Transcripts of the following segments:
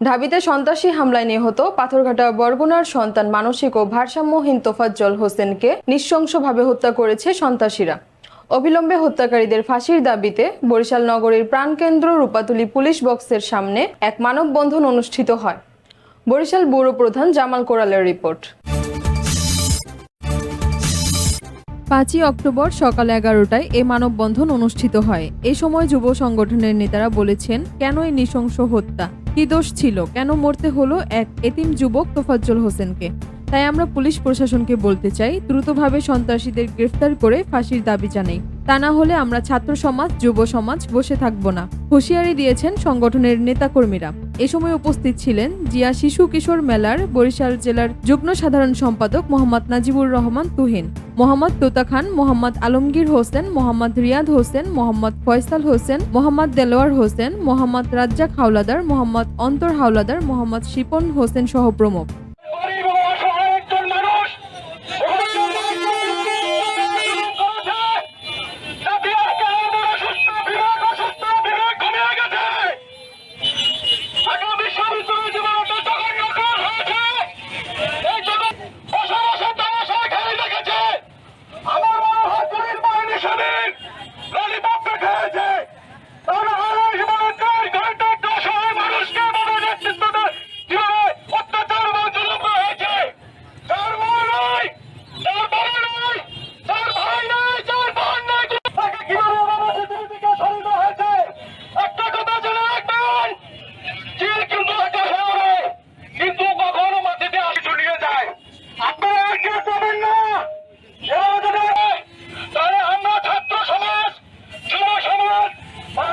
ঢাবিতে সন্ত্রাসী হামলায় নিহত পাথরঘাটা বরগুনার সন্তান মানসিক ও ভারসাম্যহীন তোফাজ্জল হোসেনকে নৃশংসভাবে হত্যা করেছে সন্ত্রাসীরা। অবিলম্বে হত্যাকারীদের ফাঁসির দাবিতে বরিশাল নগরীর প্রাণকেন্দ্র রূপাতুলি পুলিশ বক্সের সামনে এক মানববন্ধন অনুষ্ঠিত হয়। বরিশাল ব্যুরো প্রধান জামাল কোরালের রিপোর্ট। পাঁচই অক্টোবর সকাল এগারোটায় এ মানববন্ধন অনুষ্ঠিত হয়। এ সময় যুব সংগঠনের নেতারা বলেছেন কেন এই নৃশংস হত্যা? কি দোষ ছিল? কেন মরতে হলো এক এতিম যুবক তোফাজ্জল হোসেনকে? তাই আমরা পুলিশ প্রশাসনকে বলতে চাই, দ্রুতভাবে সন্ত্রাসীদের গ্রেফতার করে ফাঁসির দাবি জানাই। তা না হলে আমরা ছাত্র সমাজ, যুব সমাজ বসে থাকব না। হুঁশিয়ারি দিয়েছেন সংগঠনের নেতাকর্মীরা। এ সময় উপস্থিত ছিলেন জিয়া শিশু কিশোর মেলার বরিশাল জেলার যুগ্ম সাধারণ সম্পাদক মোহাম্মদ নাজিবুর রহমান তুহিন, মোহাম্মদ তোতা খান, মোহাম্মদ আলমগীর হোসেন, মোহাম্মদ রিয়াদ হোসেন, মোহাম্মদ ফয়সাল হোসেন, মোহাম্মদ দেলোয়ার হোসেন, মোহাম্মদ রাজ্জাক হাওলাদার, মোহাম্মদ অন্তর হাওলাদার, মোহাম্মদ শিপন হোসেন সহ প্রমুখ।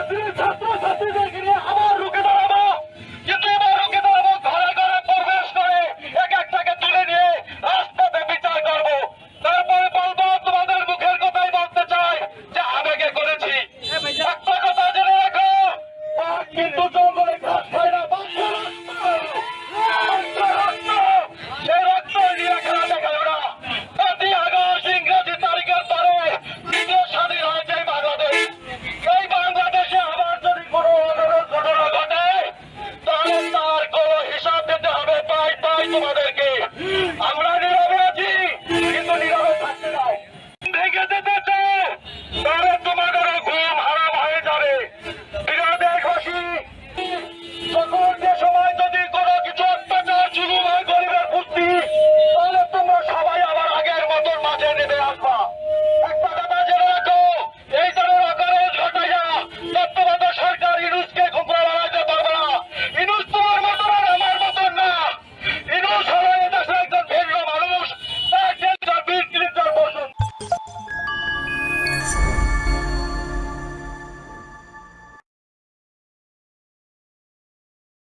President আমাদেরকে আমরা নীরবে আছি, কিন্তু নীরবে থাকতে নাই। ভেঙে যেতে চাও ঘুম হারাম হয়ে যাবে। বিরোধের ঘষি সকল যে যদি কোনো কিছু অত্যাচার শুরু হয় গরিবের পুষ্টি তাহলে তোমরা সবাই আবার আগের মতন মাঝে নেমে আসবে।